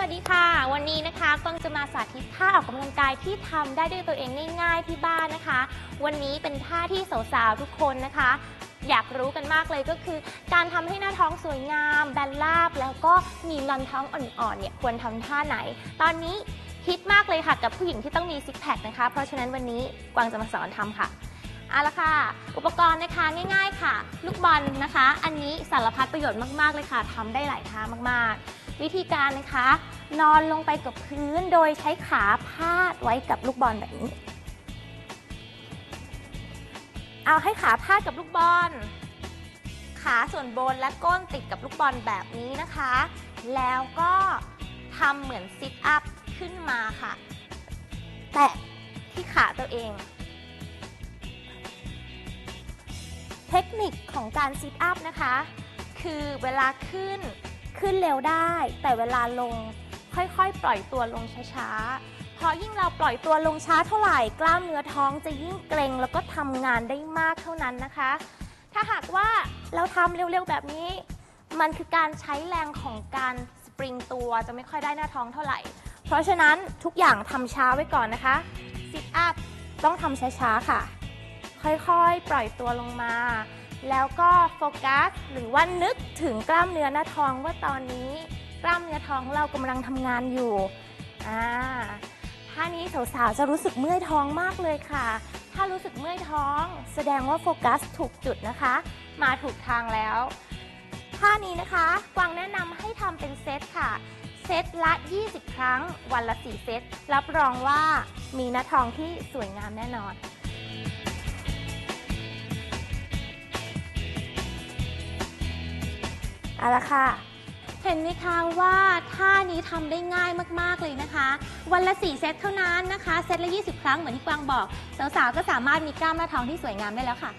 วัสดีค่ะ วันนี้นะคะกวางจะมาสาธิตท่าออกกำลังกายที่ทำได้ด้วยตัวเองง่าย ๆที่บ้านนะคะ วันนี้เป็นท่าที่สาวๆทุกคนนะคะ อยากรู้กันมากเลยก็คือ การทำให้หน้าท้องสวยงาม แบนราบ แล้วก็มีลอนท้องอ่อนๆเนี่ยควรทำท่าไหน ตอนนี้ฮิตมากเลยค่ะกับผู้หญิงที่ต้องมีซิกแพคนะคะ เพราะฉะนั้นวันนี้กวางจะมาสอนทำค่ะ เอาละค่ะ อุปกรณ์นะคะง่าย ๆ ค่ะ ลูกบอลนะคะ อันนี้สารพัดประโยชน์มากๆเลยค่ะทำได้หลายท่ามากๆ วิธีการนะคะ นอนลงไปกับพื้นโดยใช้ขาพาดไว้กับลูกบอลแบบนี้ เอาให้ขาพาดกับลูกบอล ขาส่วนบนและก้นติดกับลูกบอลแบบนี้นะคะ แล้วก็ทำเหมือนซิทอัพขึ้นมาค่ะ แตะที่ขาตัวเอง เทคนิคของการซิทอัพนะคะ คือเวลาขึ้นขึ้นเร็วได้ แต่เวลาลงค่อยๆ ปล่อยตัวลงช้าๆ เพราะยิ่งเราปล่อยตัวลงช้าเท่าไหร่ กล้ามเนื้อท้องจะยิ่งเกร็งแล้วก็ทำงานได้มากเท่านั้นนะคะ ถ้าหากว่าเราทำเร็วๆ แบบนี้ มันคือการใช้แรงของการสปริงตัวจะไม่ค่อยได้หน้าท้องเท่าไหร่ เพราะฉะนั้นทุกอย่างทำช้าไว้ก่อนนะคะซิทอัพต้องทำช้าๆ ค่ะ ค่อยๆ ปล่อยตัวลงมา แล้วก็โฟกัสหรือว่านึกถึงกล้ามเนื้อหน้าท้องว่าตอนนี้ กล้ามเนื้อท้องเรากำลังทำงานอยู่อ่าท่านี้สาวๆจะรู้สึกเมื่อยท้องมากเลยค่ะ ถ้ารู้สึกเมื่อยท้องแสดงว่าโฟกัสถูกจุดนะคะ มาถูกทางแล้วท่านี้นะคะกวางแนะนำให้ทำเป็นเซตค่ะเซตละ 20 ครั้ง วันละ 4 เซต รับรองว่ามีหน้าท้องที่สวยงามแน่นอน เอาละค่ะ เห็นไหมคะว่าท่านี้ทำได้ง่ายมากๆเลยนะคะ วันละ 4 เซตเท่านั้นนะคะ เซตละ 20 ครั้งเหมือนที่กวางบอก สาวๆ ก็สามารถมีกล้ามหน้าท้องที่สวยงามได้แล้วค่ะ